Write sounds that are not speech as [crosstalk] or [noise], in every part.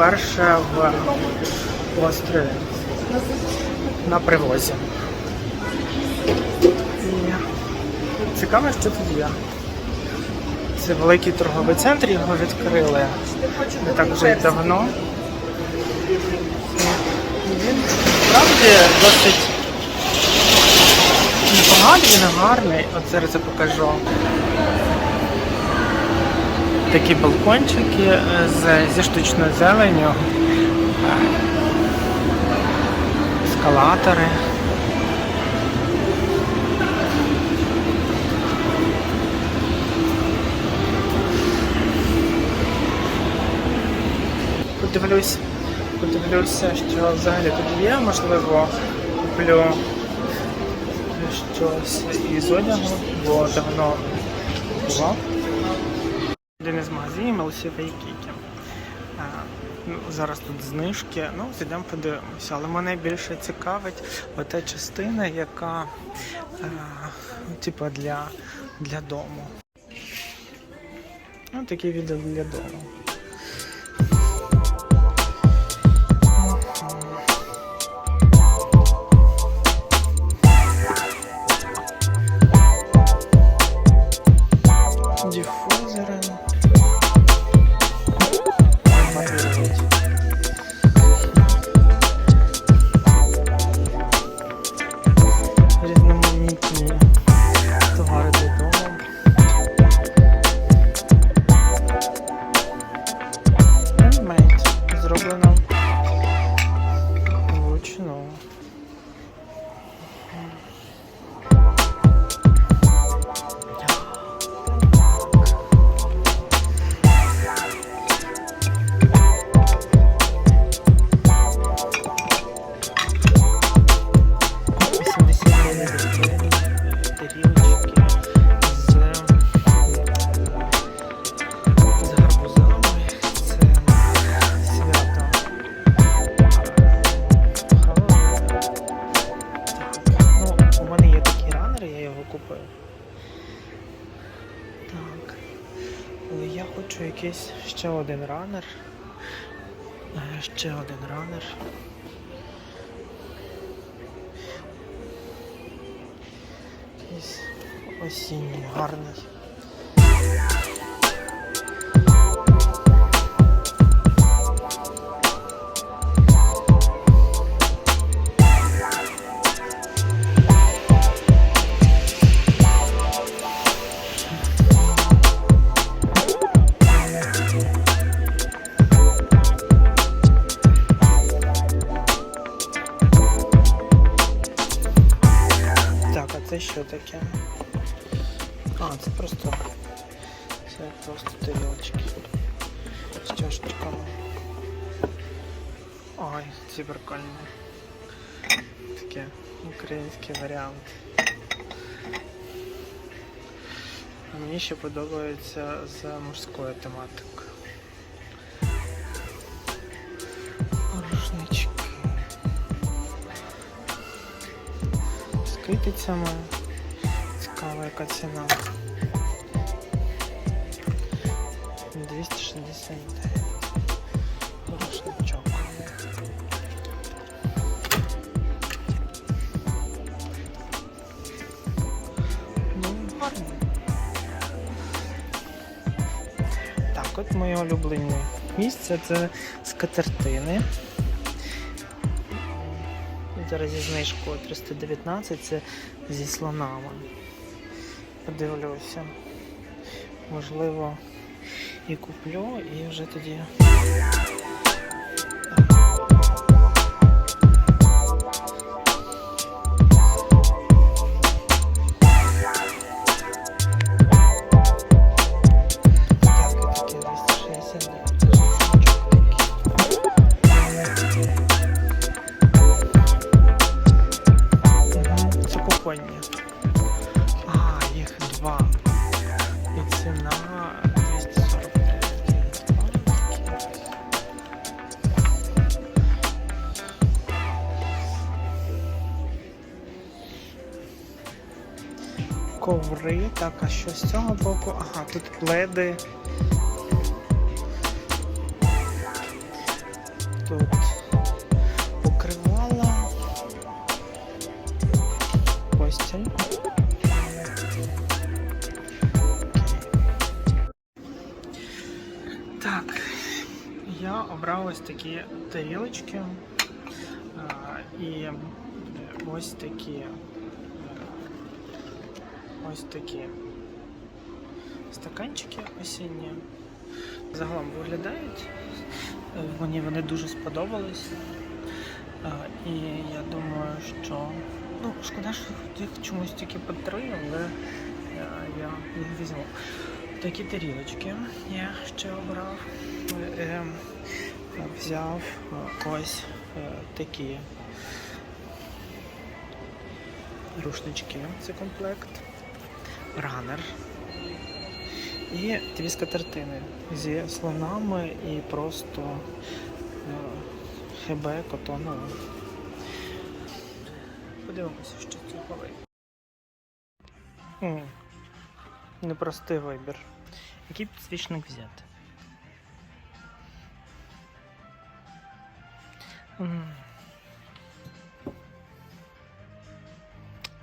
вперше в острові на привозі. І цікаво, що тут є. Це великий торговий центр, його відкрили не так вже й давно. Він справді досить непоганий, він гарний. От зараз я покажу. Такі балкончики е, з, зі штучною зеленню, е, ескалатори. Подивлюсь, подивлюся, що взагалі тут є, можливо, куплю щось із одягу, бо давно купував. Магазинів Вейкіки. Ну, зараз тут знижки. Ну, зайдемо подивимося. Але мене більше цікавить ота частина, яка е, типу для, для дому. Ну, такий відео для дому. Диффузоры. Якийсь ще один ранер. Е, Ще один ранер. Якийсь осінній, гарний. Ой, ці прикольні. Таке український варіант. Мені ще подобається з мужською тематикою. Рушнички. З китицями. Цікава яка ціна. 269. От моє улюблене місце це скатертини. Зараз зі знижкою 319 це зі слонами. Подивлюся. Можливо, і куплю, і вже тоді. гори. Так, а що з цього боку? Ага, тут пледи. Тут покривала. Постіль. Так, я обрав ось такі тарілочки а, і ось такі. Ось такі стаканчики осінні. Загалом виглядають. Мені вони дуже сподобались. І я думаю, що ну, шкода, що їх чомусь тільки по три, але е, я їх візьму. Такі тарілочки я ще обрав. Е, е, Взяв ось такі рушнички, це комплект, ранер і дві скатертини зі слонами і просто е, хебе котонове. Подивимося, що цього вийде. Непростий вибір. Який підсвічник взяти?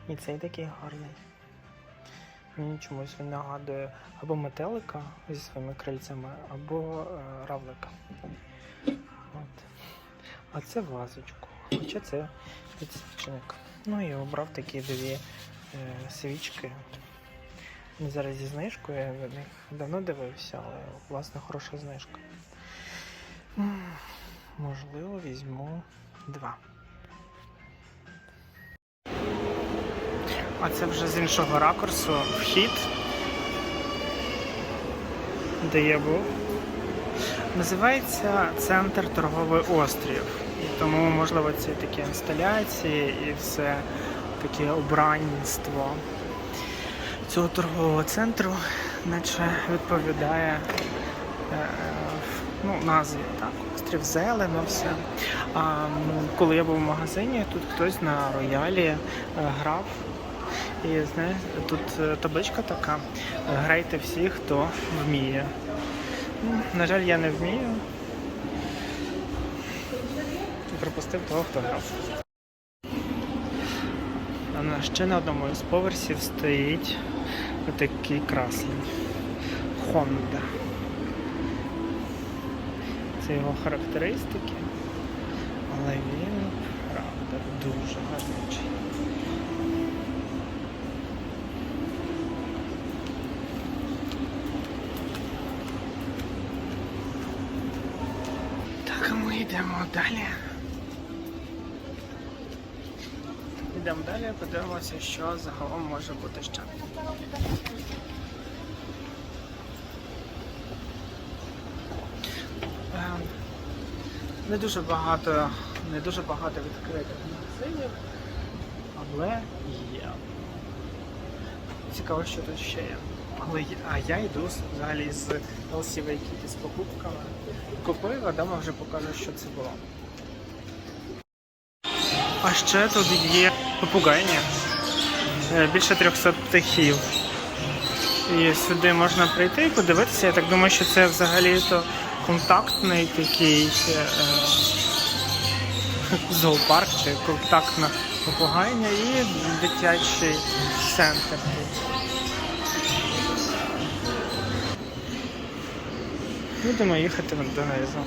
І цей такий гарний. Мені чомусь він нагадує або метелика зі своїми крильцями, або е, равлика. От. А це вазочку. Хоча це підсвічник. Ну і обрав такі дві е, свічки. Зараз зі знижкою, я на них давно дивився, але власне хороша знижка. Можливо, візьму два. А це вже з іншого ракурсу вхід, де я був. Називається Центр Торговий Острів. І тому, можливо, це такі інсталяції і все таке обранництво цього торгового центру, наче відповідає е, ну, назві, так, острів зелено, все. А коли я був в магазині, тут хтось на роялі е, грав. І знаєш, тут е, табличка така: грайте всі, хто вміє. Ну, на жаль, я не вмію. Пропустив того, хто грав. Ще на одному із поверсів стоїть отакий красень. Honda. Це його характеристики. Але він, правда, дуже гарничий. Так, а ми йдемо далі. Йдемо далі, подивимося, що загалом може бути ще. Ем, Не дуже багато, не дуже багато відкритих магазинів, але є. Цікаво, що тут ще є. Але а я йду взагалі з LCV Kitty з покупками. Купив, а дома вже покажу, що це було. А ще тут є попугайня. Е, Більше 300 птахів. І сюди можна прийти і подивитися. Я так думаю, що це взагалі-то контактний такий е, [laughs] зоопарк чи контактна попугайня і дитячий центр тут. Будемо їхати донизу.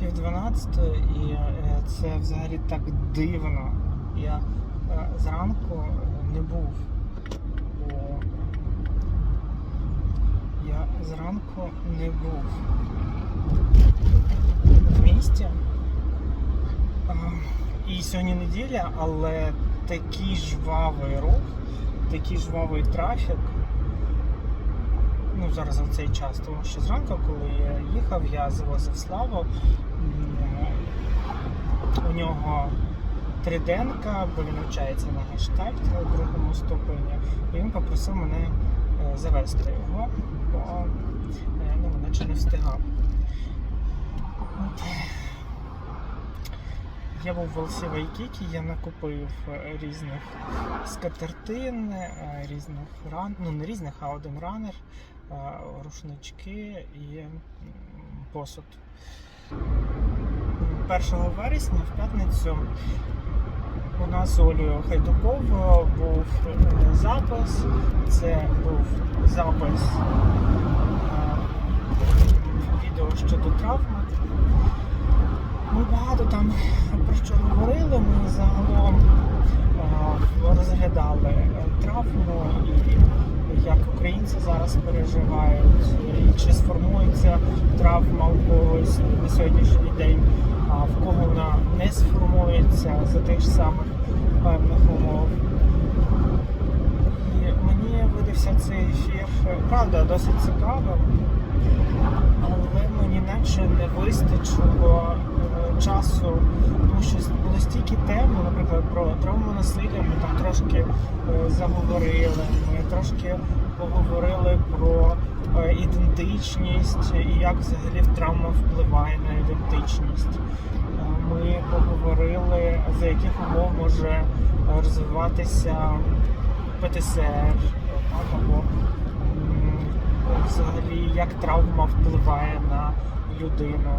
Пів дванадцятої, і е, це взагалі так дивно. Я е, зранку не був у... Я зранку не був в місті. І сьогодні неділя, але такий жвавий рух, такий жвавий трафік. Ну, зараз в цей час, тому що зранку, коли я їхав, я завозив славу. У нього триденка, бо він навчається на гештальт у другому ступені. І він попросив мене е, завести його, бо е, ну, наче не встигав. Я був в LC Вайкікі, я накупив е, різних скатертин, різних ран, ну не різних, а один ранер, рушнички і посуд. 1 вересня в п'ятницю у нас з Олею Хайдуковою був е, запис. Це був запис е, відео щодо травми. Ми багато там про що говорили. Ми загалом е, розглядали травму і як українці зараз переживають, і чи сформується травма у когось на сьогоднішній день, а в кого вона не сформується за тих ж самих певних умов. І мені видався цей ефір, правда, досить цікавим, але мені наче не вистачило часу, тому що було стільки тем, ну, наприклад, про травму насилля ми там трошки е, заговорили, ми трошки поговорили про е, ідентичність і як взагалі травма впливає на ідентичність. Е, Ми поговорили, за яких умов може розвиватися ПТСР, так, або взагалі як травма впливає на людину.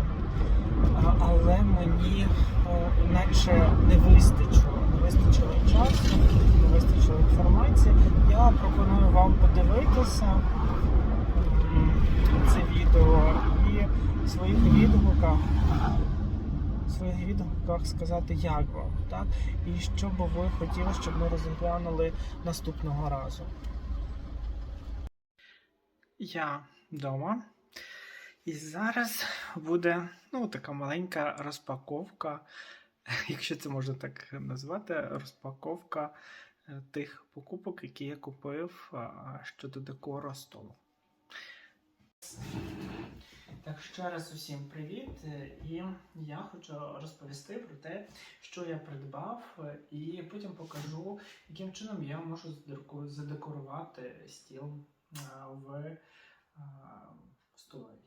Але мені е, наче не вистачило, не вистачило часу, не вистачило інформації. Я пропоную вам подивитися це відео і в своїх відгуках в своїх відгуках сказати, як вам, так? І що би ви хотіли, щоб ми розглянули наступного разу. Я вдома. І зараз буде ну, така маленька розпаковка, [laughs] якщо це можна так назвати, розпаковка е, тих покупок, які я купив щодо декору столу. Так, ще раз усім привіт. Е, І я хочу розповісти про те, що я придбав, е, і потім покажу, яким чином я можу задекорувати стіл в столовій.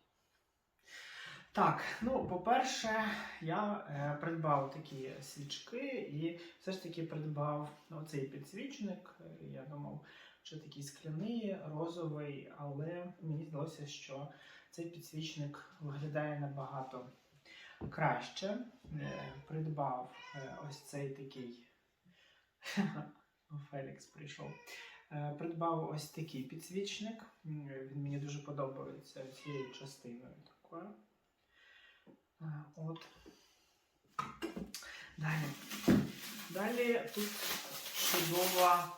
Так, ну, по-перше, я е, придбав такі свічки і все ж таки придбав оцей підсвічник. Е, Я думав, що такий скляний, розовий, але мені здалося, що цей підсвічник виглядає набагато краще. Е, Придбав е, ось цей такий. [laughs] Фелікс прийшов. Е, Придбав ось такий підсвічник. Він мені дуже подобається цією частиною такою. От. Далі. Далі тут чудова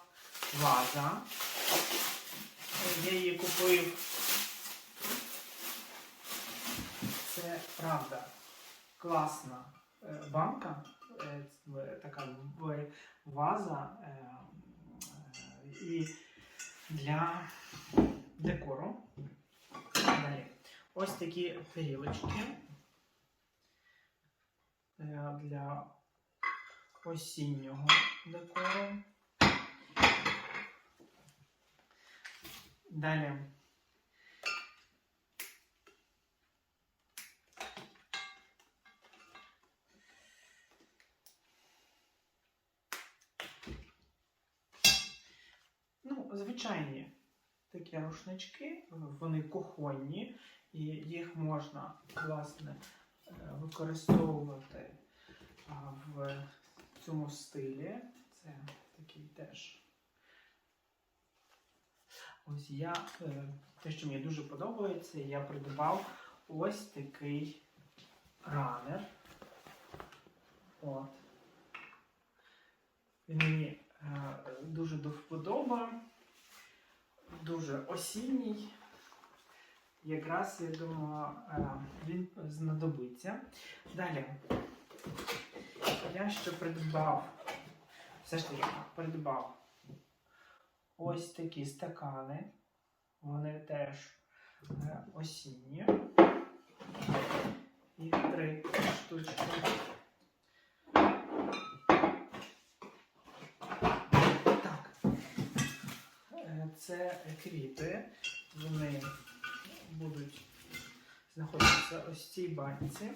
ваза. Я її купив. Це правда класна е, банка, е, така ваза е, і для декору. Далі. Ось такі тарілочки для осіннього декору. Далі. Ну, звичайні такі рушнички, вони кухонні, і їх можна власне використовувати в цьому стилі. Це такий теж. Ось я, е, те, що мені дуже подобається, я придбав ось такий ранер. От. Він мені е, дуже до вподоби, дуже осінній. Якраз, я думаю, е, він знадобиться. Далі я ще придбав, все ж таки придбав ось такі стакани. Вони теж е, осінні. Їх три штучки. Так. Е, Це квіти. Вони будуть знаходитися ось в цій банці.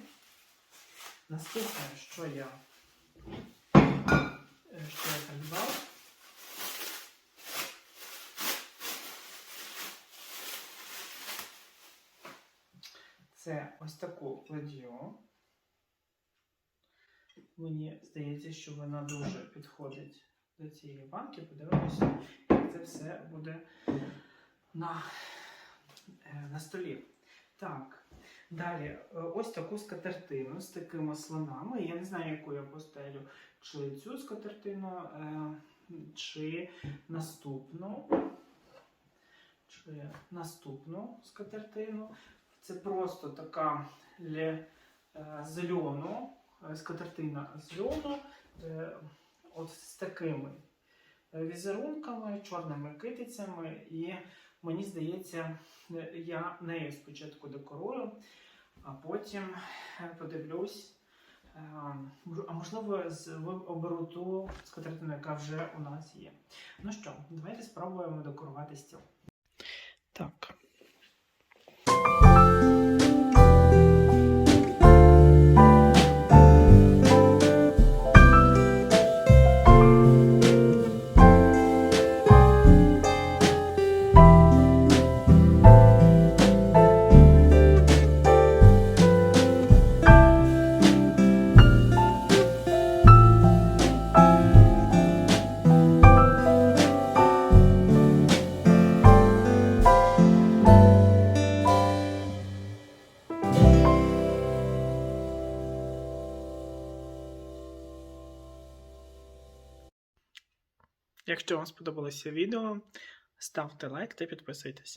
Наступне, що я, е, що я придбав. Це ось таку ладью. Мені здається, що вона дуже підходить до цієї банки. Подивимося, як це все буде на, на столі. Так, Далі, е, ось таку скатертину з такими слонами. Я не знаю, яку я постелю, чи цю скатертину, е, чи наступну. Чи наступну скатертину. Це просто така е, з е, скатертина з льону, е, от з такими е, візерунками, чорними китицями. І мені здається, е, я нею спочатку декорую, а потім е, подивлюсь. е, А можливо, з- оберу ту скатертину, яка вже у нас є. Ну що, давайте спробуємо декорувати стіл. Так. Якщо вам сподобалося відео, ставте лайк та підписуйтесь.